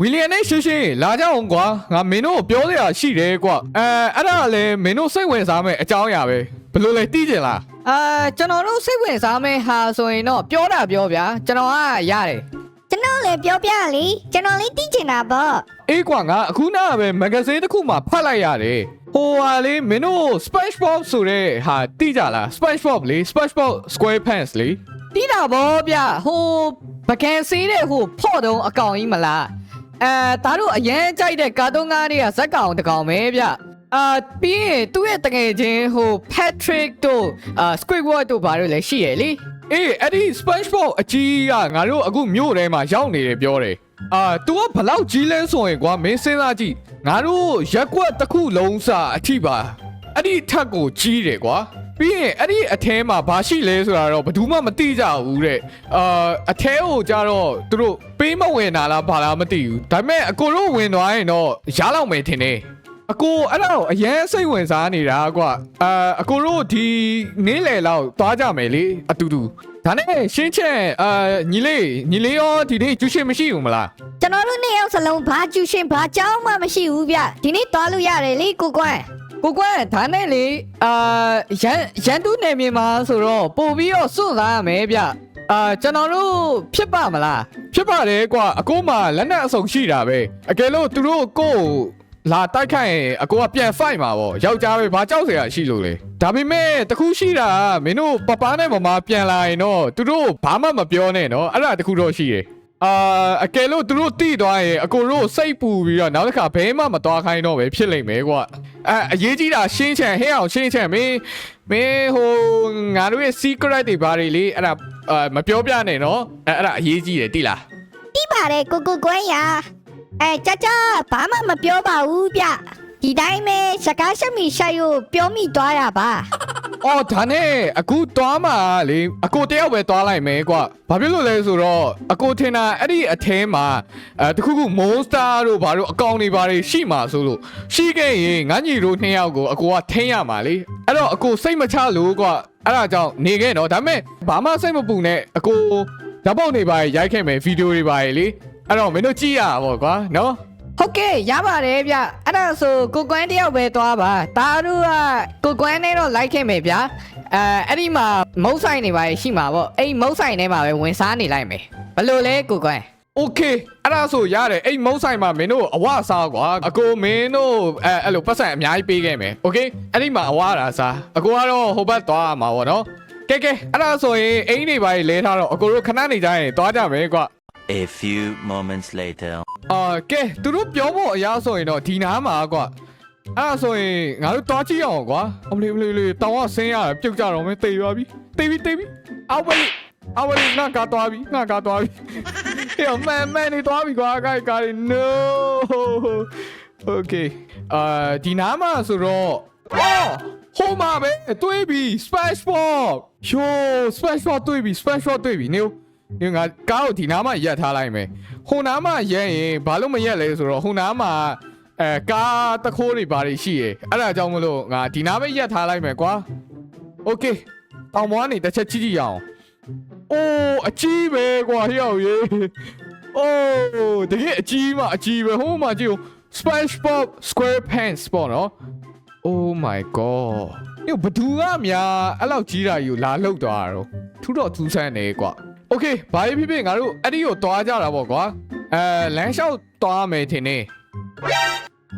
ဝီလီယံနဲ့ရှင်းရှင်းလာကြအောင်ကွာငါမင်းတို့ကိုပြောစရာရှိတယ်ကွာအဲအဲ့ဒါလည်းမင်းတို့စိတ်ဝင်စားမဲ့အကြောင်းအရာပဲဘယ်လိုလဲသိကြလားအာကျွန်တော်တို့စိတ်ဝင်စားမယ့်ဟာဆိုရင်တော့ပြောတာပြောဗျာကျွန်တော်ကရတယ်ကျွန်တော်လည်းပြောပြလေကျွန်တော်လေးသိချင်တာပေါ့အေးကွာငါအခုနကပဲမဂဇင်းတစ်ခုမှဖတ်လိုက်ရတယ်ဟိုဟာလေမင်းတို့ SpongeBob ဆိုတဲ့ဟာသိကြလား SpongeBob လေ SpongeBob SquarePants လေတီးတာဗောဗျဟိုပကံစေးတဲ့ဟိုဖော့တုံးအကောင်ကြီးမလား အဲဒါတို့အရန်ကြိုက်တဲ့ကာတွန်းကားတွေကဇက်ကောင်တစ်ကောင်ပဲဗျအာပြီးရင်သူ့ရဲ့တကယ်ချင်းဟို Patrick တို့အာ Squidward တို့ဘာလို့လဲရှိရယ်လေအေးအဲ့ဒီ SpongeBob အကြီးကငါတို့အခုမြို့ထဲမှာရောက်နေတယ်ပြောတယ်အာ तू ကဘလောက်ကြီးလဲဆိုရင်ကွာမင်းစဉ်းစားကြည့်ငါတို့ရက်ကွက်တစ်ခုလုံးစာအထိပါအဲ့ဒီထက်ကိုကြီးတယ်ကွာ ပြီးရင်အဲ့ဒီအထဲမှာဘာရှိလဲဆိုတာတော့ဘယ်သူမှမသိကြဘူးတဲ့အာအထဲကိုကြတော့သူတို့ပေးမဝင်တာလားဘာလားမသိဘူးဒါပေမဲ့အကိုတို့ဝင်သွားရင်တော့ရလောက်မယ်ထင်တယ်အကိုအဲ့ဒါကိုအရင်စိတ်ဝင်စားနေတာကွာအာအကိုတို့ဒီနေ့လေလောက်သွားကြမယ်လေအတူတူဒါနဲ့ရှင်းချက်အာညီလေးညီလေးရောဒီနေ့ကျူရှင်မရှိဘူးမလားကျွန်တော်တို့နှစ်ယောက်စလုံးဘာကျူရှင်ဘာကြောင်းမှမရှိဘူးဗျဒီနေ့သွားလို့ရတယ်လေကိုကွန်း ကိုကွန်းဒါနဲ့လေအာရန်ရန်တူးနေမြေမှာဆိုတော့ပို့ပြီးတော့စွန့်စားရမယ်ဗျအာကျွန်တော်တို့ဖြစ်ပါမလားဖြစ်ပါတယ်ကွာအကိုမှလက်နက်အစုံရှိတာပဲအကယ်လို့သူတို့ကိုယ့်ကိုလာတိုက်ခိုက်ရင်အကိုကပြန် fight မှာပေါ့ယောက်ျားပဲဘာကြောက်စရာရှိလို့လဲဒါပေမဲ့တခုရှိတာကမင်းတို့ပပားနဲ့မမပြန်လာရင်တော့သူတို့ဘာမှမပြောနဲ့နော်အဲ့ဒါတခုတော့ရှိတယ် အာအကယ်လို့သူတို့တိသွားရင်အကိုတို့စိတ်ပူပြီးတော့နောက်တစ်ခါဘဲမှမသွားခိုင်းတော့ပဲဖြစ်လိမ့်မယ်ကွာအဲအရေးကြီးတာရှင်းချင်ဟဲ့အောင်ရှင်းချင်မင်းမင်းဟိုငါတို့ရဲ့ secret တွေဘာတွေလေအဲ့ဒါအာမပြောပြနဲ့နော်အဲအဲ့ဒါအရေးကြီးတယ်တိလားပြီးပါတယ်ကိုကိုကွန်းရာအဲကြကြဘာမှမပြောပါဘူးဗျ ဒီတိုင်းပဲစကားရှက်မိရှက်ရို့ပြောမိသွားတာပါအော်ဒါနဲ့အခုသွားမှာလေအကိုတယောက်ပဲသွားလိုက်မယ်ကွာဘာဖြစ်လို့လဲဆိုတော့အကိုထင်တာအဲ့ဒီအထဲမှာအဲတခုခု monster တို့ဘာတို့အကောင်တွေဘာတွေရှိမှာဆိုလို့ရှိခဲ့ရင်ငါညီတို့နှစ်ယောက်ကိုအကိုကထိန်းရမှာလေအဲ့တော့အကိုစိတ်မချလို့ကွာအဲ့ဒါကြောင့်နေခဲ့တော့ဒါပေမဲ့ဘာမှစိတ်မပူနဲ့အကိုဓာတ်ပေါက်နေပါရိုက်ခဲ့မယ်ဗီဒီယိုတွေပါလေအဲ့တော့မင်းတို့ကြည့်ရပါဘောကွာနော် ဟုတ်ကဲ့ရပါတယ်ဗျအဲ့ဒါဆိုကိုကွန်းတယောက်ပဲသွားပါဒါတို့ကကိုကွန်းနဲ့တော့လိုက်ခဲ့မယ်ဗျအဲအဲ့ဒီမှာမုတ်ဆိုင်နေပါရဲ့ရှိမှာပေါ့အဲ့ဒီမုတ်ဆိုင်ထဲမှာပဲဝင်စားနေလိုက်မယ်ဘယ်လို့လဲကိုကွန်း โอเคအဲ့ဒါဆိုရတယ်အဲ့မုံဆိုင်မှာမင်းတို့အဝစားကွာအကိုမင်းတို့အဲအဲ့လိုပတ်စံအများကြီးပေးခဲ့မယ်โอเคအဲ့ဒီမှာအဝတာစားအကိုကတော့ဟိုဘက်သွားရမှာဗောနော်ကဲကဲအဲ့ဒါဆိုရင်အိမ်တွေပါလဲထားတော့အကိုတို့ခဏနေကြရင်သွားကြမယ်ကွာ A few moments later. အာကဲသူတို့ပြောဖို့အရာဆိုရင်တော့ဒီနားမှာကွာအဲ့ဒါဆိုရင်ငါတို့သွားကြည့်အောင်ကွာအမလေးအမလေးလေးတောင်ကဆင်းရတယ်ပြုတ်ကြတော့မင်းတေသွားပြီတေပြီတေပြီအောက်ဝေးအောက်ဝေးငါကားသွားပြီငါကားသွားပြီဟေ့မန်မန်နေသွားပြီကွာကားကား no okay အာဒီနားမှာဆိုတော့အော်ဟိုမှာပဲတွေးပြီ splash ball ယို splash ball တွေးပြီ splash ball တွေးပြီနေ နေငါကားကိုဒီနားမှာရက်ထားလိုက်မယ်ဟိုနားမှာရက်ရင်ဘာလို့မရက်လဲဆိုတော့ဟိုနားမှာအဲကားတခိုးတွေဘာတွေရှိရယ်အဲ့ဒါကြောင့်မလို့ငါဒီနားပဲရက်ထားလိုက်မယ်ကွာ okay တောင်မွားနေတစ်ချက်ကြည့်ကြည့်ရအောင်အိုးအကြီးပဲကွာဟျောက်ရေအိုးတကယ်အကြီးမအကြီးပဲဟိုမှာကြည့်ဦး SpongeBob SquarePants ပေါ့နော် Oh my god ညဘဒူကများအဲ့လောက်ကြီးတာယူလာလောက်သွားတာတော့ထူတော့ထူးဆန်းနေကွာ Okay ဘာဖြစ်ဖြစ်ငါတို့အဲ့ဒီကိုသွားကြတာပေါ့ကွာအဲလမ်းလျှောက်သွားမယ်ထင်နေ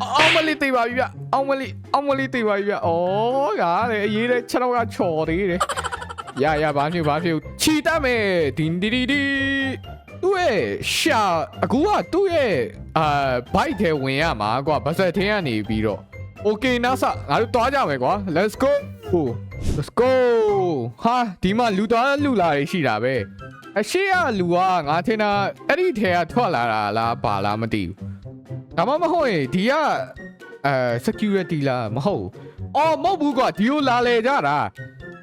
အောင်မလေးတေးပါပြီဗျအောင်မလေးအောင်မလေးတေးပါပြီဗျဩငါလေအရေးတဲ့ခြေတော့ကချော်သေးတယ်ရရဘာဖြစ်ဘာဖြစ်ချီတတ်မယ်ဒင်းဒီဒီဒီသူ့ရဲ့ရှာအခုကသူ့ရဲ့အာဘိုက်ထဲဝင်ရမှာကွာဗစက်ထင်းကနေပြီးတော့ Okay နာဆာငါတို့တွားကြမယ်ကွာ Let's go Let's go ဟာဒီမှာလူသွားလူလာတွေရှိတာပဲအရှိရလူကငါထင်တာအဲ့ဒီထဲကထွက်လာတာလားပါလားမသိဘူးဒါမှမဟုတ်ရင်ဒီကအဲ security လားမဟုတ်ဘူးအော်မဟုတ်ဘူးကွာဒီကိုလာလေကြတာ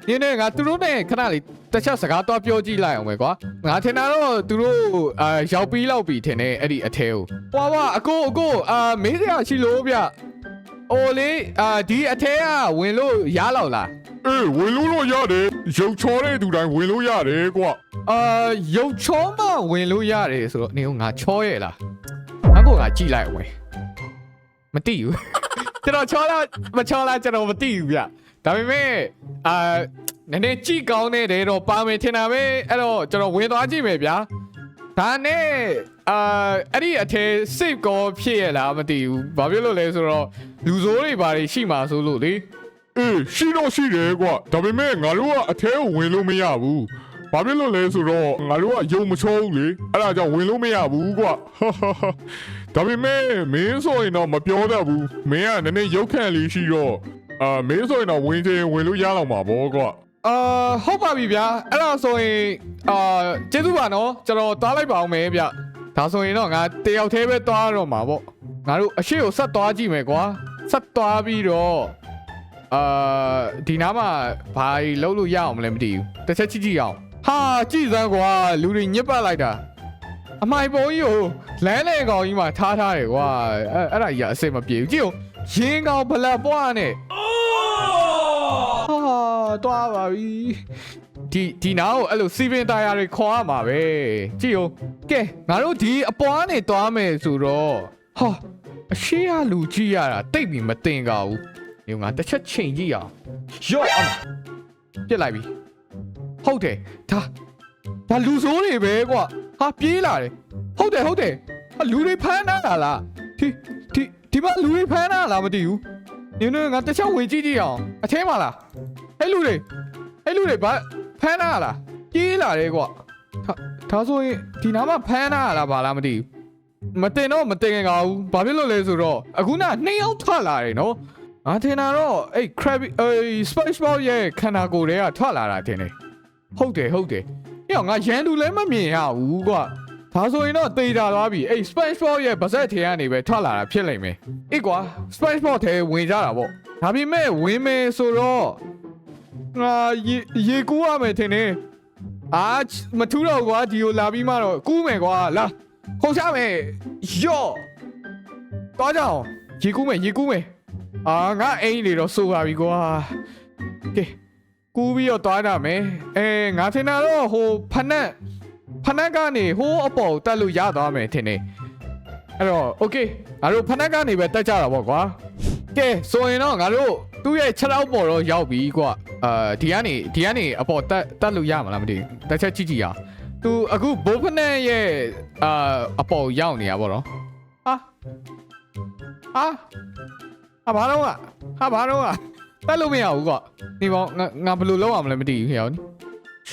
နင်းနေငါသူတို့နဲ့ခဏလေးတစ်ချက်စကားတော့ပြောကြည့်လိုက်အောင်ပဲကွာငါထင်တာတော့သူတို့အာရောက်ပြီးလောက်ပြီထင်တယ်အဲ့ဒီအထဲကိုဟွာပါအကိုအကိုအာမေးစရာရှိလို့ဗျ အိုလေအာဒီအထဲကဝင်လို့ရလောက်လားအေးဝင်လို့လို့ရတယ်ရုပ်ချောတဲ့သူတိုင်းဝင်လို့ရတယ်ကွာအာရုပ်ချောမှဝင်လို့ရတယ်ဆိုတော့နေကငါချောရဲ့လားငါကိုကြည့်လိုက်အောင်မယ်မသိဘူးကျွန်တော်ချောလာမချောလာကျွန်တော်မသိဘူးဗျဒါပေမဲ့အာနည်းနည်းကြည့်ကောင်းတဲ့တဲတော့ပါမယ်ထင်တာပဲအဲ့တော့ကျွန်တော်ဝင်သွားကြည့်မယ်ဗျာ ဒါနဲ့အာအဲ့ဒီအထဲ save ကောဖြစ်ရလားမသိဘူးဘာဖြစ်လို့လဲဆိုတော့လူဆိုးတွေဘာတွေရှိမှာဆိုလို့လေအေးရှိတော့ရှိတယ်ကွာဒါပေမဲ့ငါတို့ကအထဲကိုဝင်လို့မရဘူးဘာဖြစ်လို့လဲဆိုတော့ငါတို့ကယုံမချောဘူးလေအဲ့ဒါကြောင့်ဝင်လို့မရဘူးကွာဟာဟာဟာဒါပေမဲ့မင်းဆိုရင်တော့မပြောတတ်ဘူးမင်းကနည်းနည်းရုပ်ခန့်လေးရှိတော့အာမင်းဆိုရင်တော့ဝင်ချင်ဝင်လို့ရတော့မှာပေါ့ကွာ အာဟုတ်ပါပြီဗျာအဲ့တော့ဆိုရင်အာကျေးဇူးပါနော်ကျွန်တော်သွားလိုက်ပါအောင်မယ်ဗျဒါဆိုရင်တော့ငါတယောက်တည်းပဲသွားတော့မှာပေါ့ငါတို့အရှိကိုဆက်သွားကြည့်မယ်ကွာဆက်သွားပြီးတော့အာဒီနားမှာဘာကြီးလုံးလို့ရအောင်မလဲမသိဘူးတစ်ချက်ကြည့်ကြည့်အောင်ဟာကြည့်စမ်းကွာလူတွေညစ်ပတ်လိုက်တာအမိုင်ပုံကြီးကိုလမ်းလေကောင်ကြီးမှာထားထားတယ်ကွာအဲ့အဲ့ဒါကြီးကအစိမပြေဘူးကြည့်ဦးရင်ကောင်ဘလက်ပွားနဲ့ဟာ တွားပါပြီဒီဒီနားကိုအဲ့လိုစီပင်တာယာတွေခေါ်ရမှာပဲကြည့်ဦးကဲငါတို့ဒီအပွားနဲ့တွားမယ်ဆိုတော့ဟာအရှိရလူကြည့်ရတာတိတ်ပြီးမတင်ကြဘူးဒီငါတစ်ချက်ချိန်ကြည့်အောင်ရော့အမပြစ်လိုက်ပြီဟုတ်တယ်ဒါဒါလူဆိုးတွေပဲကွာဟာပြေးလာတယ်ဟုတ်တယ်ဟုတ်တယ်ဟာလူတွေဖမ်းတာလားဒီဒီဒီမှာလူတွေဖမ်းတာလားမသိဘူးနင်တို့ငါတစ်ချက်ဝင်ကြည့်ကြည့်အောင်အထဲမှာလား အဲ့လူတွေအဲ့လူတွေဘာဖမ်းတာလားပြေးလာတယ်ကွာဒါဒါဆိုရင်ဒီနားမှာဖမ်းတာလားဘာလားမသိဘူးမတင်တော့မတင်ကြဘူးဘာဖြစ်လို့လဲဆိုတော့အခုနနှစ်ယောက်ထွက်လာတယ်နော်ငါထင်တာတော့အဲ့ crab အဲ့ spice ball ရဲ့ခန္ဓာကိုယ်တွေကထွက်လာတာတင်တယ်ဟုတ်တယ်ဟုတ်တယ်ညောင်ငါရန်သူလည်းမမြင်ရဘူးကွာဒါဆိုရင်တော့တေးတာသွားပြီအဲ့ spice ball ရဲ့ဗစက်ထဲကနေပဲထွက်လာတာဖြစ်လိမ့်မယ်အေးကွာ spice ball ထဲဝင်ကြတာပေါ့ဒါပေမဲ့ဝင်မယ်ဆိုတော့ ငါရေရေကူးရမယ်ထင်တယ်အာမထူးတော့ကွာဒီကိုလာပြီးမှတော့ကူးမယ်ကွာလာခုံချမယ်ယော့တော့ကြအောင်ရေကူးမယ်ရေကူးမယ်အာငါအိမ်နေတော့စိုးပါပြီကွာကဲကူးပြီးတော့တွားကြမယ်အဲငါထင်တာတော့ဟိုဖနက်ဖနက်ကနေဟိုးအပေါ်တက်လို့ရသွားမယ်ထင်တယ်အဲ့တော့ okay ငါတို့ဖနက်ကနေပဲတက်ကြတာပေါ့ကွာကဲဆိုရင်တော့ငါတို့ သူ့ရဲ့6လောက်ပေါ်တော့ရောက်ပြီကွာအာဒီကနေဒီကနေအပေါ်တက်တက်လို့ရမှာလားမသိဘူးတစ်ချက်ကြည့်ကြည့်ရအောင်သူအခုဘိုးဖနက်ရဲ့အာအပေါ်ရောက်နေရပါတော့ဟာဟာဟာဘာတော့ဟာဘာတော့တက်လို့မရဘူးကွာဒီပေါင်းငါငါဘယ်လိုလုပ်အောင်မလဲမသိဘူးဟဲ့ရောနိ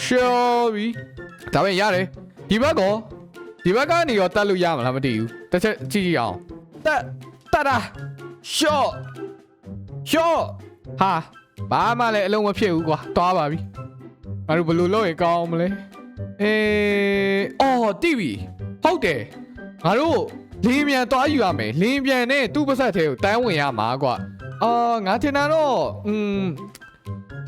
ရှော်ပြီဒါပဲရတယ်ဒီဘက်ကောဒီဘက်ကနေရောတက်လို့ရမလားမသိဘူးတစ်ချက်ကြည့်ကြည့်အောင်တက်တက်တာရှော့ရှော့ ဟာဘာမှလည်းအလုံးမဖြစ်ဘူးကွာတွားပါပြီငါတို့ဘယ်လိုလုပ်ရင်ကောင်းမလဲအေးအော်တိပြီဟုတ်တယ်ငါတို့လင်းမြန်တွားယူရမယ်လင်းမြန်နဲ့သူ့ပါဆက်ထဲကိုတန်းဝင်ရမှာကွာအော်ငါထင်တာတော့อืม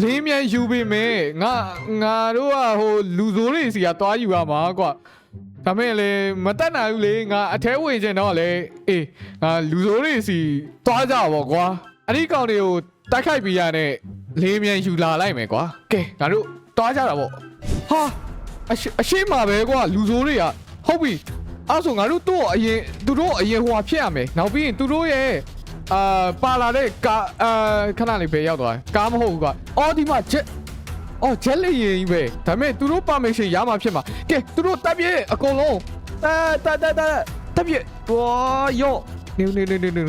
လင်းမြန်ယူပြီမယ်ငါငါတို့ကဟိုလူဆိုးတွေစီကတွားယူရမှာကွာဒါမဲ့လေမတက်နိုင်ဘူးလေငါအထဲဝင်ကျင်တော့လေအေးငါလူဆိုးတွေစီတွားကြပါကွာအဲ့ဒီကောင်တွေကို တိုက်ခိုက်ပြီးရတဲ့လေးမြန်ယူလာလိုက်မယ်ကွာကဲငါတို့တွားကြတာပေါ့ဟာအရှိအရှိမှာပဲကွာလူဆိုးတွေကဟုတ်ပြီအဲ့ဆိုငါတို့တို့အရင်သူတို့အရင်ဟိုဟာဖြစ်ရမယ်နောက်ပြီးရင်သူတို့ရဲ့အာပါလာတဲ့ကာအာခဏလေးပဲရောက်သွားတယ်ကားမဟုတ်ဘူးကွာအော်ဒီမှာချက်အော်ဂျက်လီရင်ကြီးပဲဒါပေမဲ့သူတို့ permission ရမှာဖြစ်မှာကဲသူတို့တပ်ပြည့်အကုန်လုံးတာတာတာတာတပ်ပြည့်ဝါယောနေနေနေနေနေ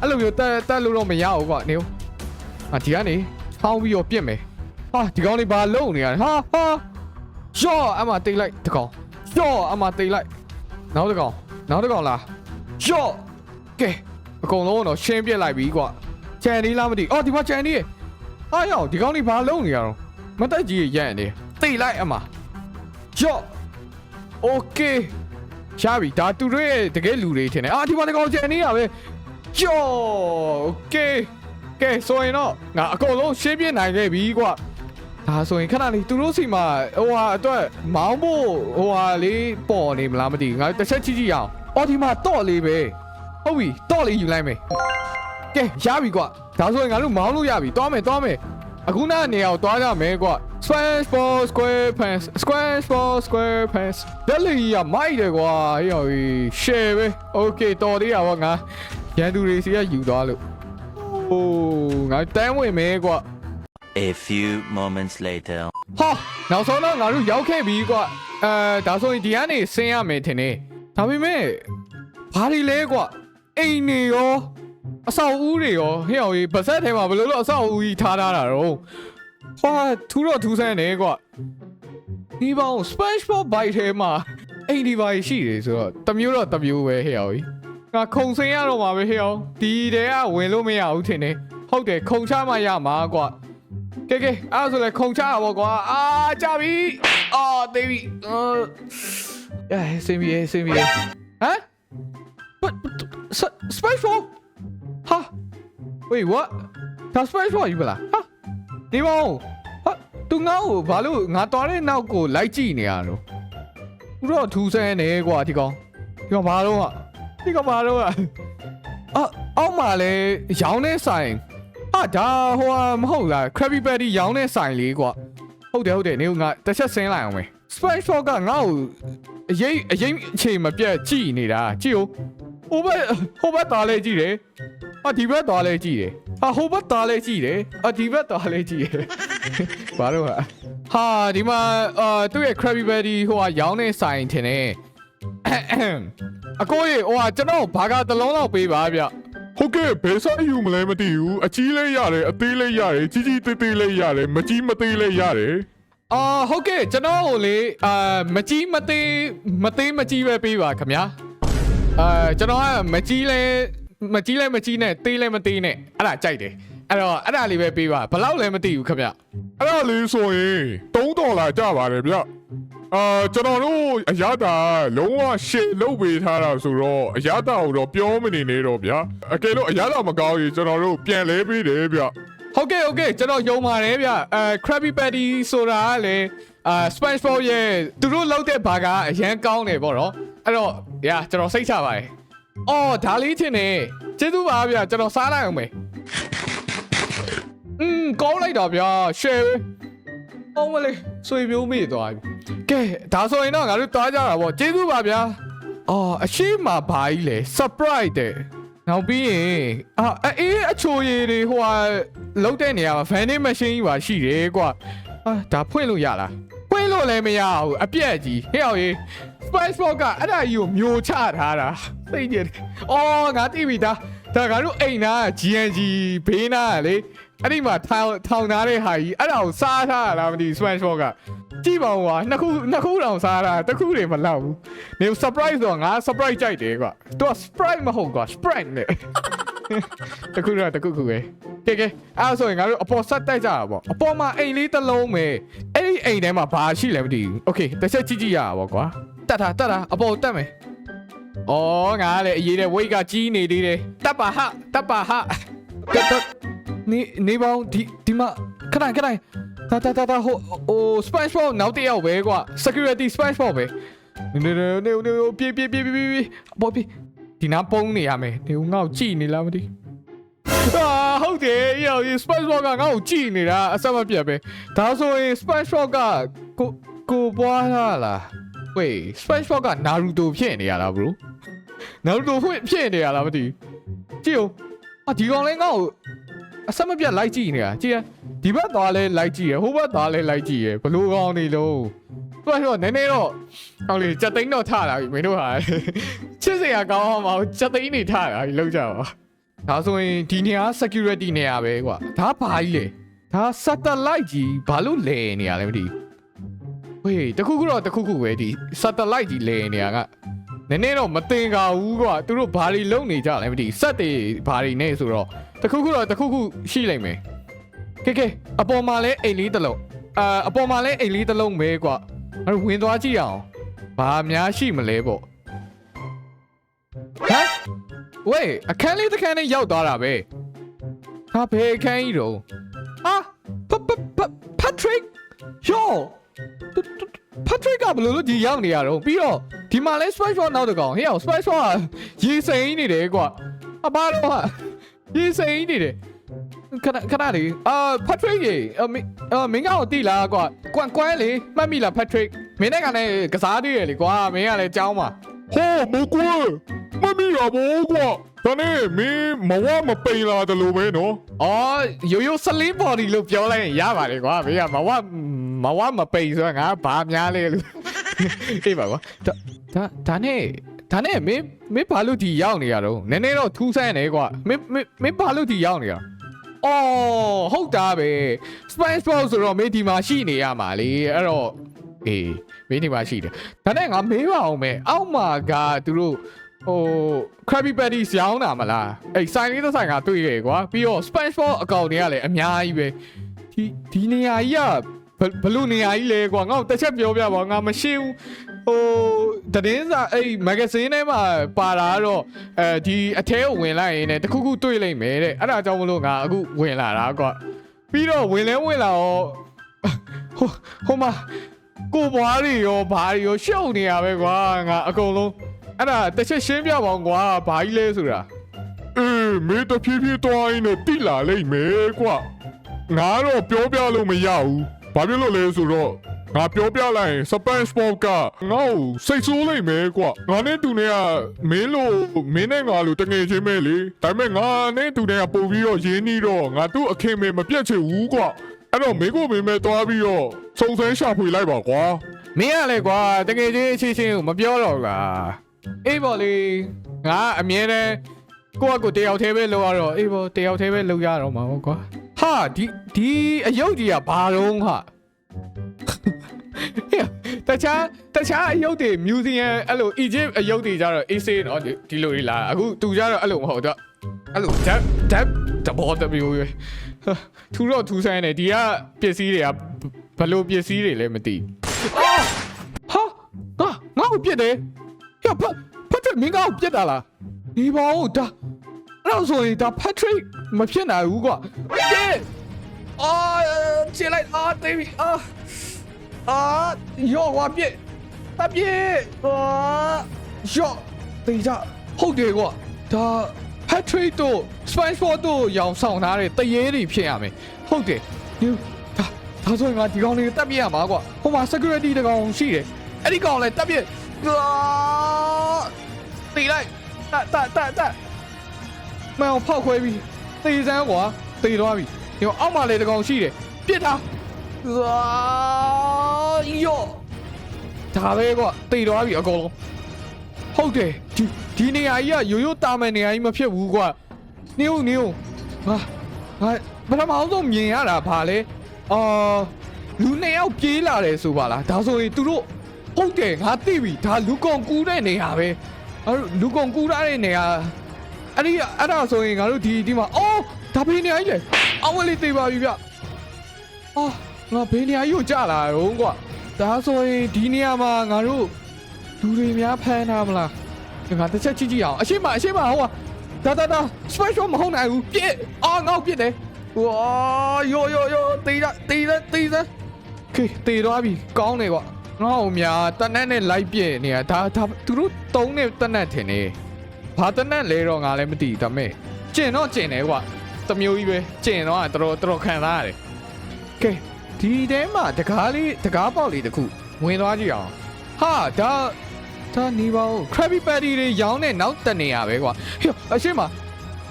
အဲ့လိုမျိုးတက်တက်လို့တော့မရဘူးကွာနေ ဟာဒီကနေဟောင်းပြီးတော့ပြစ်မယ်ဟာဒီကောင်လေးဘာလုံနေရလဲဟာဟာယောအမတိတ်လိုက်တကောင်ယောအမတိတ်လိုက်နောက်တကောင်နောက်တကောင်လားယောကဲအကုန်လုံးတော့ရှင်းပြစ်လိုက်ပြီကွာချန်နီလားမသိအော်ဒီမှာချန်နီအားရောက်ဒီကောင်လေးဘာလုံနေရတော့ မတက်ကြီးရရနေတိတ်လိုက်အမယော့โอเคရှားပြီဒါသူတို့ရဲ့တကယ်လူတွေထင်တယ်အာဒီမှာတကောင်ကျန်နေရပဲယော့โอเค ကဲဆိုရင်တော့ငါအကုန်လုံးရှင်းပြနိုင်ခဲ့ပြီကွာဒါဆိုရင်ခဏလေးသူတို့စီမှာဟိုဟာအတွက်မောင်းဖို့ဟိုဟာလေးပေါ်နေမလားမသိဘူးငါတစ်ချက်ကြည့်ကြည့်ရအောင်အော်ဒီမှာတော့လေးပဲဟုတ်ပြီတော့လေးယူလိုက်မယ်ကဲရပြီကွာဒါဆိုရင်ငါတို့မောင်းလို့ရပြီတွားမယ်တွားမယ်အခုနကနေအောင်တွားကြမယ်ကွာ Square ball square pants square ball square pants လက်လီရမိုက်တယ်ကွာဟေးဟော share ပဲ okay တော်သေးတာဗောငါရန်သူတွေစီကယူသွားလို့โอ้ ငါတန်းဝင်မဲကွာ A few moments later. ဟာနောက်ဆုံးတော့ငါတို့ရောက်ခဲ့ပြီကွာအဲဒါဆိုရင်ဒီကနေဆင်းရမယ်ထင်တယ်ဒါပေမဲ့ဘာတွေလဲကွာအိမ်နေရောအဆောက်အဦတွေရောဟဲ့အောင်ကြီးဗစက်ထဲမှာဘယ်လိုလုပ်အဆောက်အဦကြီးထားထားတာတော့ဟာထူတော့ထူဆန်းနေကွာဒီဘောင် SpongeBob ဘိုက်ထဲမှာအိမ်ဒီပါရှိတယ်ဆိုတော့တစ်မျိုးတော့တစ်မျိုးပဲဟဲ့အောင်ကြီး ငါခုံစင်းရတော့မှာပဲဟဲ့အောင်ဒီတဲကဝင်လို့မရဘူးထင်တယ်ဟုတ်တယ်ခုံချမှရမှာကွာကဲကဲအဲ့ဒါဆိုလည်းခုံချတာပေါ့ကွာအာကြပြီအာတေးပြီအာအဲစင်ပြီစင်ပြီဟမ် what space for ဟာ wait what ဒါ space for ယူမလားဟာဒီမောင်ဟာသူငါ့ကိုဘာလို့ငါတော်တဲ့နောက်ကိုလိုက်ကြည့်နေရတော့ဥတော့ထူးဆန်းနေကွာဒီကောင်ဒီကောင်ဘာလို့อ่ะ ဒီကောင်ဘာလို့อ่ะအောက်အောက်မှာလဲရောင်းနေဆိုင်အာဒါဟိုဟာမဟုတ်လား Krabby Patty ရောင်းတဲ့ဆိုင်လေးကွာဟုတ်တယ်ဟုတ်တယ်နေကငါတစ်ချက်ဆင်းလိုက်အောင်မယ် Spice Shop ကငါ့ကိုအရေးအရေးအချိန်မပြတ်ကြည်နေတာကြည့်ဦးဟိုဘက်ဟိုဘက်သားလေးကြည့်တယ်အာဒီဘက်သားလေးကြည့်တယ်ဟာဟိုဘက်သားလေးကြည့်တယ်အာဒီဘက်သားလေးကြည့်တယ်ဘာလို့ဟာဟာဒီမှာအာသူ့ရဲ့ Krabby Patty ဟိုဟာရောင်းတဲ့ဆိုင်ထင်တယ် အကိုကြီးဟိုဟာကျွန်တော်ဘာကတစ်လုံးလောက်ပေးပါဗျဟုတ်ကဲ့ဘယ်ဆိုင်ယူမလဲမသိဘူးအကြီးလေးရတယ်အသေးလေးရတယ်ကြီးကြီးသေးသေးလေးရတယ်မကြီးမသေးလေးရတယ်အာဟုတ်ကဲ့ကျွန်တော်ကိုလေအာမကြီးမသေးမသေးမကြီးပဲပေးပါခင်ဗျာအာကျွန်တော်ကမကြီးလဲမကြီးလဲမကြီးနဲ့သေးလဲမသေးနဲ့အဲ့ဒါကြိုက်တယ်အဲ့တော့အဲ့ဒါလေးပဲပေးပါဘယ်လောက်လဲမသိဘူးခင်ဗျာအဲ့ဒါလေးဆိုရင်3ဒေါ်လာကျပါတယ်ဗျ အာကျွန်တော်တို့အရသာလုံးဝရှေ့လုတ်ပေးထားတာဆိုတော့အရသာကိုတော့ပြောမနေနဲ့တော့ဗျာအကယ်လို့အရသာမကောင်းရင်ကျွန်တော်တို့ပြန်လဲပေးတယ်ဗျဟုတ်ကဲ့ဟုတ်ကဲ့ကျွန်တော်ယုံပါတယ်ဗျအဲ Krabby Patty ဆိုတာကလေအာ SpongeBob ရဲ့သူတို့လောက်တဲ့ဘာကအရန်ကောင်းတယ်ပေါ့နော်အဲ့တော့ညာကျွန်တော်စိတ်ချပါတယ်အော်ဒါလေးထင်တယ်ကျေးဇူးပါဗျကျွန်တော်စားလိုက်အောင်မယ်อืมကောင်းလိုက်တာဗျာ share ပဲအောင်မလေးဆွေမျိုးမိသွားပြီ ကဲဒါဆိုရင်တော့ငါတို့တွားကြတာပေါ့ကျေးဇူးပါဗျာအော်အရှိမဘာကြီးလေ surprise တဲ့နောက်ပြီးရင်အာအေးအချိုရည်တွေဟိုဟာလုံးတဲ့နေရာမှာ vending machine ကြီးပါရှိတယ်ကွာအာဒါဖွင့်လို့ရလားဖွင့်လို့လည်းမရဘူးအပြက်ကြီးဟဲ့အောင်ရေ Spice Box ကအဲ့ဒါကြီးကိုမျိုးချထားတာသိကြတယ်အော်ငါသိပြီဒါဒါငါတို့အိမ်နာ GNG ဘေးနာကလေအဲ့ဒီမှာထောင်ထောင်ထားတဲ့ဟာကြီးအဲ့ဒါကိုစားထားတာလားမသိဘူး Spice Box က ကြည့်ပါဦးကွာနှစ်ခုနှစ်ခုတောင်စားတာတစ်ခုတွေမလောက်ဘူးနေ surprise တော့ငါ surprise ကြိုက်တယ်ကွာသူက sprite မဟုတ်ကွာ sprite နဲ့ တခုတော့တခုခုပဲကဲကဲအဲ့ဒါဆိုရင်ငါတို့အပေါ်ဆက်တိုက်ကြတာပေါ့အပေါ်မှာအိမ်လေးတစ်လုံးပဲအဲ့ဒီအိမ်ထဲမှာဘာရှိလဲမသိဘူးโอเคတစ်ချက်ကြည့်ကြည့်ရတာပေါ့ကွာတတ်တာတတ်တာအပေါ်တက်မယ်ဩငါလည်းအရေးတဲ့ weight ကကြီးနေသေးတယ်တက်ပါဟာတက်ပါဟာတက်တက်နေနေပေါင်းဒီဒီမှာခဏခဏ တာတာတာတာဟိုဟို spice ball နောက်တစ်ယောက်ပဲကွာ security spice ball ပဲနေနေနေနေပြေးပြေးပြေးပြေးပြေးဘောပြေးဒီနာပုံးနေရမယ်ဒီငါ့ကိုကြည့်နေလားမသိအာဟုတ်တယ်အေးရော Spice Rock ကငါ့ကိုကြည့်နေတာအဆက်မပြတ်ပဲဒါဆိုရင် Spice Rock ကကိုကိုပွားလာလား wait Spice Rock က Naruto ဖြစ်နေရလား bro Naruto ဖြစ်ဖြစ်နေရလားမသိကြည့်ဦးအာဒီကောင်လေးငါ့ကိုအဆက်မပြတ်လိုက်ကြည့်နေတာကြည့်ရ ဒီဘက်သွားလဲလိုက်ကြည့်ရဟိုဘက်သွားလဲလိုက်ကြည့်ရဘလို့ကောင်းနေလို့သူကဆိုနည်းနည်းတော့ဟောလေစက်သိန်းတော့ထလာပြီမင်းတို့ဟာချစ်စရာကောင်းအောင်မဟုတ်ချက်သိန်းနေထားတာကြီးလောက်ကြပါဒါဆိုရင်ဒီနေရာ security နေရာပဲကွာဒါဘာကြီးလဲဒါ satellite ကြီးဘာလို့လဲနေရလဲမသိဘူးဝေးတခုခုတော့တခုခုပဲဒီ satellite ကြီးလဲနေရကနည်းနည်းတော့မတင်ကြဘူးကွာသူတို့ဘာတွေလုံနေကြလဲမသိစက်တွေဘာတွေနေဆိုတော့တခုခုတော့တခုခုရှိလိမ့်မယ် ကဲကဲအပေါ်မှာလဲအိမ်လေးတစ်လုံးအာအပေါ်မှာလဲအိမ်လေးတစ်လုံးပဲကွာအဲ့ဒါဝင်သွားကြည့်အောင်ဘာများရှိမလဲပေါ့ဟမ်ဝေးအခန်းလေးတစ်ခန်းနဲ့ရောက်သွားတာပဲဟာဘယ်အခန်းကြီးတော့ဟာပပပပထရစ်ယောပထရစ်ကဘယ်လိုလုပ်ဒီရောက်နေရတော့ပြီးတော့ဒီမှာလဲ spice shot နောက်တကောင်ဟေ့အောင် spice shot ကရေစိမ်နေတယ်ကွာအပါတော့ဟာရေစိမ်နေတယ် ခဏခဏလေးအာဖတ်ထရိတ်ရေအမင်းအာမင်းကတော့တိလားကွာကွမ်ကွမ်လေမှတ်မိလားဖတ်ထရိတ်မင်းနဲ့ကလည်းကစားသေးရလေကွာမင်းကလည်းကြောင်းပါဟောမကွေမမီရဘောကွာဒါနဲ့မင်းမဝမပိန်လာတယ်လို့ပဲနော်အော်ရိုးရိုးစလင်းဘော်ဒီလို့ပြောလိုက်ရင်ရပါတယ်ကွာမင်းကမဝမဝမပိန်ဆိုတော့ငါဘာများလဲလို့အေးပါကွာဒါဒါဒါနဲ့ဒါနဲ့မင်းမင်းဘာလို့ဒီရောက်နေရတော့နည်းနည်းတော့ထူးဆန်းနေကွာမင်းမင်းမင်းဘာလို့ဒီရောက်နေရ အော်ဟုတ်တာပဲ Spice Ball ဆိုတော့မင်းဒီမှာရှိနေရမှာလေအဲ့တော့အေးမင်းဒီမှာရှိတယ်ဒါနဲ့ငါမေးပါအောင်မယ်အောက်မှာကသူတို့ဟို Krabby Patty ရောင်းတာမလားအဲ့ဆိုင်လေးတစ်ဆိုင်ကတွေ့ရကွာပြီးတော့ Spice Ball အကောင့်တွေကလည်းအများကြီးပဲဒီဒီနေရာကြီးက ဘဘလို့နေရာကြီးလဲကွာငါ့ကိုတစ်ချက်ပြောပြပါငါမရှိဘူးဟိုသတင်းစာအဲ့မဂ္ဂဇင်းထဲမှာပါတာကတော့အဲဒီအထဲကိုဝင်လိုက်ရင်လည်းတခုခုတွေ့လိုက်မယ်တဲ့အဲ့ဒါကြောင့်မလို့ငါအခုဝင်လာတာကွာပြီးတော့ဝင်လဲဝင်လာတော့ဟိုဟိုမှာကိုဘွားတွေရောဘာတွေရောရှုပ်နေရပဲကွာငါအကုန်လုံးအဲ့ဒါတစ်ချက်ရှင်းပြပါအောင်ကွာဘာကြီးလဲဆိုတာအေးမင်းတဖြည်းဖြည်းသွားရင်တော့တိလာလိမ့်မယ်ကွာငါတော့ပြောပြလို့မရဘူး ဘာဖြစ်လို့လဲဆိုတော့ငါပြောပြလိုက်ရင် Spanish Pop ကငါ့ကိုစိတ်ဆိုးလိမ့်မယ်ကွာငါနဲ့တူနဲ့ကမင်းလို့မင်းနဲ့ငါလို့တငယ်ချင်းပဲလေဒါပေမဲ့ငါနဲ့တူနဲ့ကပို့ပြီးတော့ရင်းနှီးတော့ငါတို့အခင်မေမပြတ်ချင်ဘူးကွာအဲ့တော့မင်းကိုမင်းမဲသွားပြီးတော့စုံစမ်းရှာဖွေလိုက်ပါကွာမင်းကလည်းကွာတကယ်ချင်းအချင်းချင်းကိုမပြောတော့ဘူးလားအေးပေါ့လေငါအမြဲတမ်းကိုယ့်အကိုတယောက်တည်းပဲလောက်ရတော့အေးပေါ့တယောက်တည်းပဲလောက်ရတော့မှာပေါ့ကွာ ဟာဒီဒီအယုတ်ကြီးကဘာတော့ဟာဟဲ့တခြားတခြားအယုတ်တွေ museum အဲ့လို Egypt အယုတ်တွေကြတော့ AC နော်ဒီဒီလိုလေးလာအခုသူကြတော့အဲ့လိုမဟုတ်တော့အဲ့လိုဓာတ်ဓာတ်တဘောတမျိုးရွေးဟာထူတော့ထူဆိုင်နေဒီကပစ္စည်းတွေကဘယ်လိုပစ္စည်းတွေလဲမသိဘူးဟာငါငါ့ကိုပြစ်တယ်ဟဲ့ဖတ်ဖတ်တယ်မင်းကောက်ပြစ်တာလားဒီပါဦးဒါအဲ့တော့ဆိုရင်ဒါ Patrick မဖြစ်နိုင်ဘူးကွာပြစ်အာချေလိုက်အာတေးပြီအာအာယောဝါပြစ်တပြစ်အာယောတေးကြဟုတ်တယ်ကွာဒါ Patrick တို့ Spice Sport တို့ရောင်ဆောင်ထားတဲ့တရေတွေဖြစ်ရမယ်ဟုတ်တယ်ဒီဒါဒါဆိုရင်ငါဒီကောင်လေးတက်ပြစ်ရမှာကွာဟိုမှာ security တကောင်ရှိတယ်အဲ့ဒီကောင်လည်းတက်ပြစ်အာတီလိုက်တတတတမအောင်ဖောက်ခွဲပြီး တေးစမ်းကွာတေးသွားပြီဒီအောက်မှာလည်းတကောင်ရှိတယ်ပြစ်တာအာယောဒါပဲကွာတေးသွားပြီအကုန်လုံးဟုတ်တယ်ဒီဒီနေရာကြီးကရိုးရိုးတာမန်နေရာကြီးမဖြစ်ဘူးကွာနေဦးနေဦးငါငါပထမအောင်ဆုံးမြင်ရတာဗာလေအာလူနှစ်ယောက်ပြေးလာတယ်ဆိုပါလားဒါဆိုရင်သူတို့ဟုတ်တယ်ငါသိပြီဒါလူကုန်ကူးတဲ့နေရာပဲအဲ့လူကုန်ကူးထားတဲ့နေရာ အဲ့ဒီအဲ့ဒါဆိုရင်ငါတို့ဒီဒီမှာအော်ဒါဘေးနေရာကြီးလေအဝလေးသိပါပြီဗျအော်ငါဘေးနေရာကြီးကိုကြာလာတော့ကွာဒါဆိုရင်ဒီနေရာမှာငါတို့လူတွေများဖမ်းထားမလားငါတစ်ချက်ကြည့်ကြည့်အောင်အရှိမအရှိမဟိုကဒါဒါဒါ special မဟုတ်နိုင်ဘူးပြစ်အာငေါ့ပြစ်တယ်ဝါယိုယိုယိုတေးရတေးရတေးရခေတေးတော့ပြီကောင်းတယ်ကွာငါ့အများတနက်နဲ့လိုက်ပြစ်နေတာဒါဒါသူတို့တုံးနေတနက်ထင်နေ ဘာတနက်လဲတော့ငါလည်းမသိဘူးဒါပေမဲ့ကျင်တော့ကျင်တယ်ကွာတမျိုးကြီးပဲကျင်တော့တော်တော်တော်ခံစားရတယ်ကဲဒီထဲမှာတကားလေးတကားပေါက်လေးတစ်ခုဝင်သွားကြည့်အောင်ဟာဒါဒါနေပါဦး Krabby Patty တွေရောင်းတဲ့နောက်တနေရပဲကွာဟေ့အရှိမ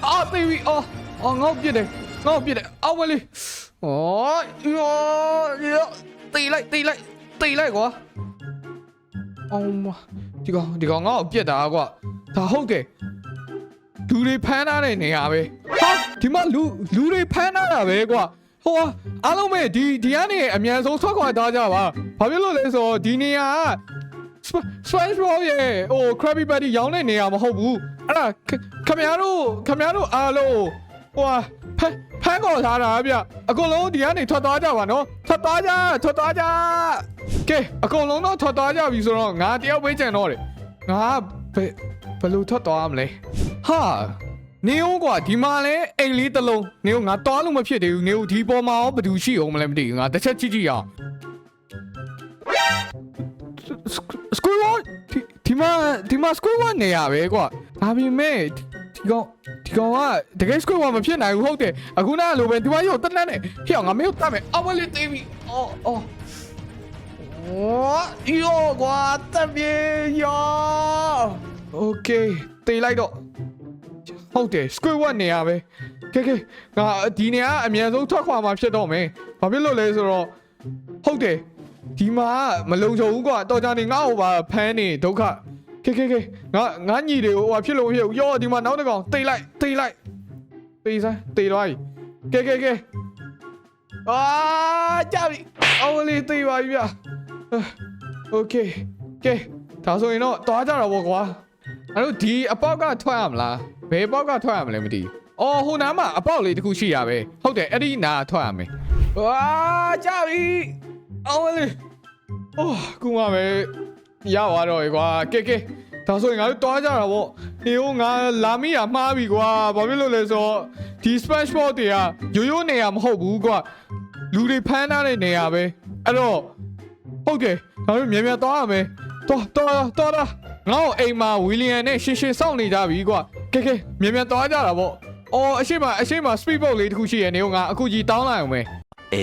အာသိပြီအော်အော်ငေါ့ပြစ်တယ်ငေါ့ပြစ်တယ်အော်ဝလေးဩယောယောတေးလိုက်တေးလိုက်တေးလိုက်ကွာအောင်မဒီကောင်ဒီကောင်ငေါ့ပြစ်တာကွာ ဒါဟုတ်တယ်လူတွေဖမ်းထားတဲ့နေရာပဲဟာဒီမှာလူလူတွေဖမ်းထားတာပဲကွာဟိုအားလုံးပဲဒီဒီကနေအမြန်ဆုံးထွက်ခွာသွားကြပါဘာဖြစ်လို့လဲဆိုတော့ဒီနေရာက Spice Roll ရဲ့ဟို Krabby Patty ရောင်းတဲ့နေရာမဟုတ်ဘူးအဲ့ဒါခခမရတို့ခမရတို့အားလုံးဟိုဟာဖမ်းဖမ်းခေါ်ထားတာဗျအကုန်လုံးဒီကနေထွက်သွားကြပါနော်ထွက်သွားကြထွက်သွားကြကဲအကုန်လုံးတော့ထွက်သွားကြပြီဆိုတော့ငါတယောက်ပဲကြံတော့တယ်ငါဘယ် ဘယ်လိုထွက်သွားမလဲဟာနေဦးကွာဒီမှာလဲအိမ်လေးတစ်လုံးနေဦးငါတွားလို့မဖြစ်သေးဘူးနေဦးဒီပေါ်မှာရောဘယ်သူရှိအောင်မလဲမသိဘူးငါတစ်ချက်ကြည့်ကြည့်အောင်စကူဝဒီဒီမှာဒီမှာစကူဝနေရပဲကွာဒါပေမဲ့ဒီဒီကောင်ဒီကောင်ကတကယ် square မဖြစ်နိုင်ဘူးဟုတ်တယ်အခုနကလိုပဲဒီမရုပ်တက်တက်နဲ့ဟေ့အောင်ငါမင်းကိုတတ်မယ်အော်မလေးတေးပြီအော်အော်ဝါယောကွာတက်ပြေယော โอเคတေးလိုက်တော့ဟုတ်တယ် square 1နေရပဲကဲကဲငါဒီနေရာအမြန်ဆုံးထွက်ခွာမှာဖြစ်တော့မယ်ဘာဖြစ်လို့လဲဆိုတော့ဟုတ်တယ်ဒီမှာမလုံခြုံဘူးကွာတော်ကြနေငါ့ဟိုပါဖမ်းနေဒုက္ခ ကဲကဲကဲငါငါညီတွေကိုဟိုဖြစ်လို့မဖြစ်ဘူးရောဒီမှာနောက်တစ်ကောင်တိတ်လိုက်တိတ်လိုက်တိတ်စမ်းတိတ်သွားပြီကဲကဲကဲအာကြပြီအော်လေးတိတ်ပါပြီဗျโอเคကဲဒါဆိုရင်တော့သွားကြတော့ဗောကွာ အဲ့တော့ဒီအပေါက်ကထွက်ရမလားဘယ်ပေါက်ကထွက်ရမလဲမသိဘူးအော်ဟိုနားမှာအပေါက်လေးတစ်ခုရှိရပဲဟုတ်တယ်အဲ့ဒီနားထွက်ရမယ်အာကြပြီအော်လေးအိုးကူမပဲရသွားတော့ရေကွာကဲကဲဒါဆိုရင်ငါတို့တွားကြတာပေါ့နေဦးငါလာမိရမှားပြီကွာဘာဖြစ်လို့လဲဆိုတော့ဒီ splash spot တွေကရိုးရိုးနေရမဟုတ်ဘူးကွာလူတွေဖမ်းထားတဲ့နေရာပဲအဲ့တော့ဟုတ်တယ်ငါတို့မြန်မြန်တွားရမယ်တွားတွားတွားတာ ငါ့ကိုအိမ်မှာဝီလီယံနဲ့ရှင်းရှင်းစောင့်နေကြပြီကွာကဲကဲမြန်မြန်တွားကြတာပေါ့အော်အရှိမအရှိမ speed boat လေးတစ်ခုရှိရနေဦးငါအခုကြီးတောင်းလိုက်အောင်မယ်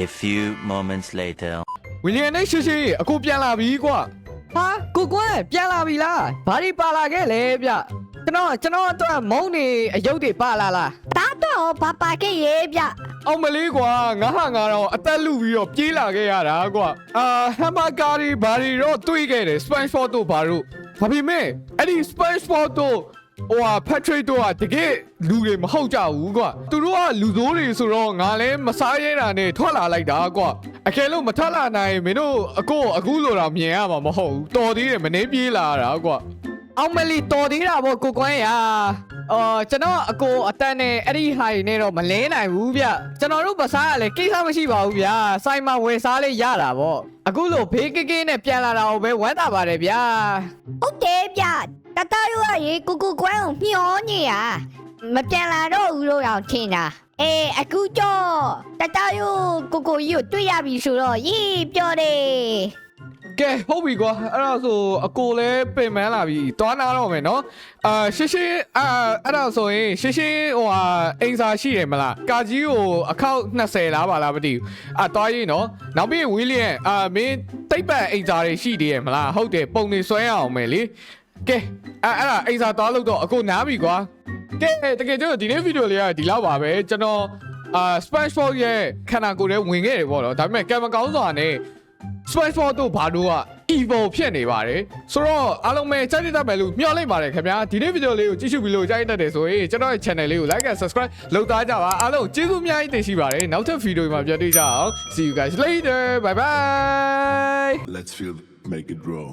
A few moments later. ဝီလီယံနဲ့ရှင်းရှင်းအခုပြန်လာပြီကွာဟာကိုကွန်းပြန်လာပြီလားဘာဒီပါလာခဲ့လဲဗျကျွန်တော်ကျွန်တော်အတွက်မုံနေအယုတ်တွေပါလာလားတာတော့ဘာပါခဲ့ရဲ့ဗျအောင်မလေးကွာငါဟာငါတော့အသက်လူပြီးတော့ပြေးလာခဲ့ရတာကွာအာဟမ်ဘာဂါရီဘာရီတော့တွေးခဲ့တယ် Spanish Sport တို့ဘာလို့ ဘာဖြစ်မဲအဲ့ဒီ Spanish Sport တို့ဟိုဟာ Patrick တို့ကတကယ်လူတွေမဟုတ်ကြဘူးကွာသူတို့ကလူသိုးတွေဆိုတော့ငါလည်းမစားရဲတာနဲ့ထွက်လာလိုက်တာကွာအကယ်လို့မထွက်လာနိုင်ရင်မင်းတို့အကိုအခုလိုတော့မြင်ရမှာမဟုတ်ဘူးတော်သေးတယ်မနေပြေးလာတာကွာအောင်မလီတော်သေးတာပေါ့ကိုကွန်းရာအော်ကျွန်တော်အကိုအတန်းနဲ့အဲ့ဒီဟာတွေနဲ့တော့မလဲနိုင်ဘူးဗျကျွန်တော်တို့မစားရလဲကိစ္စမရှိပါဘူးဗျစိုင်းမဝယ်စားလေးရတာပေါ့ အခုလိုဘေးကကင်းနဲ့ပြန်လာတာကိုပဲဝမ်းသာပါတယ်ဗျာဟုတ်တယ်ဗျတတတို့ကရေကိုကိုကွမ်းကိုမျောနေရမပြန်လာတော့ဘူးလို့တော့ထင်တာအေးအခုတော့တတတို့ကိုကိုကြီးကိုတွေ့ရပြီဆိုတော့ရေးပြောတယ် ကဲဟုတ်ပြီကွာအဲ့ဒါဆိုအကိုလည်းပင်ပန်းလာပြီတွားနာတော့မယ်နော်အာရှင်းရှင်းအာအဲ့ဒါဆိုရင်ရှင်းရှင်းဟိုဟာအိမ်စာရှိရမလားကာကြီးကိုအခောက်20လားပါလားမသိဘူးအာတွားရင်နော်နောက်ပြီးဝီလီယံအာမင်းတိတ်ပံအိမ်စာတွေရှိသေးရမလားဟုတ်တယ်ပုံတွေဆွဲရအောင်မယ်လေကဲအဲ့အဲ့ဒါအိမ်စာတွားလို့တော့အကိုနားပြီကွာကဲတကယ်ကျတော့ဒီနေ့ဗီဒီယိုလေးကဒီလောက်ပါပဲကျွန်တော်အာ Spanish Fox ရဲ့ခန္ဓာကိုယ်ထဲဝင်ခဲ့တယ်ပေါ့နော်ဒါပေမဲ့ကံမကောင်းစွာနဲ့ Smash Four တို့ဘာတို့က evil ဖြစ်နေပါတယ်ဆိုတော့အားလုံးပဲကြိုက်တတ်မယ်လို့မျှော်လင့်ပါတယ်ခင်ဗျာဒီနေ့ဗီဒီယိုလေးကိုကြည့်ရှုပြီးလို့ကြိုက်တတ်တယ်ဆိုရင်ကျွန်တော်ရဲ့ channel လေးကို like and subscribe လုပ်သားကြပါအားလုံးကျေးဇူးအများကြီးတင်ရှိပါတယ်နောက်ထပ်ဗီဒီယိုမှာပြန်တွေ့ကြအောင် see you guys later bye bye Let's feel, make it grow.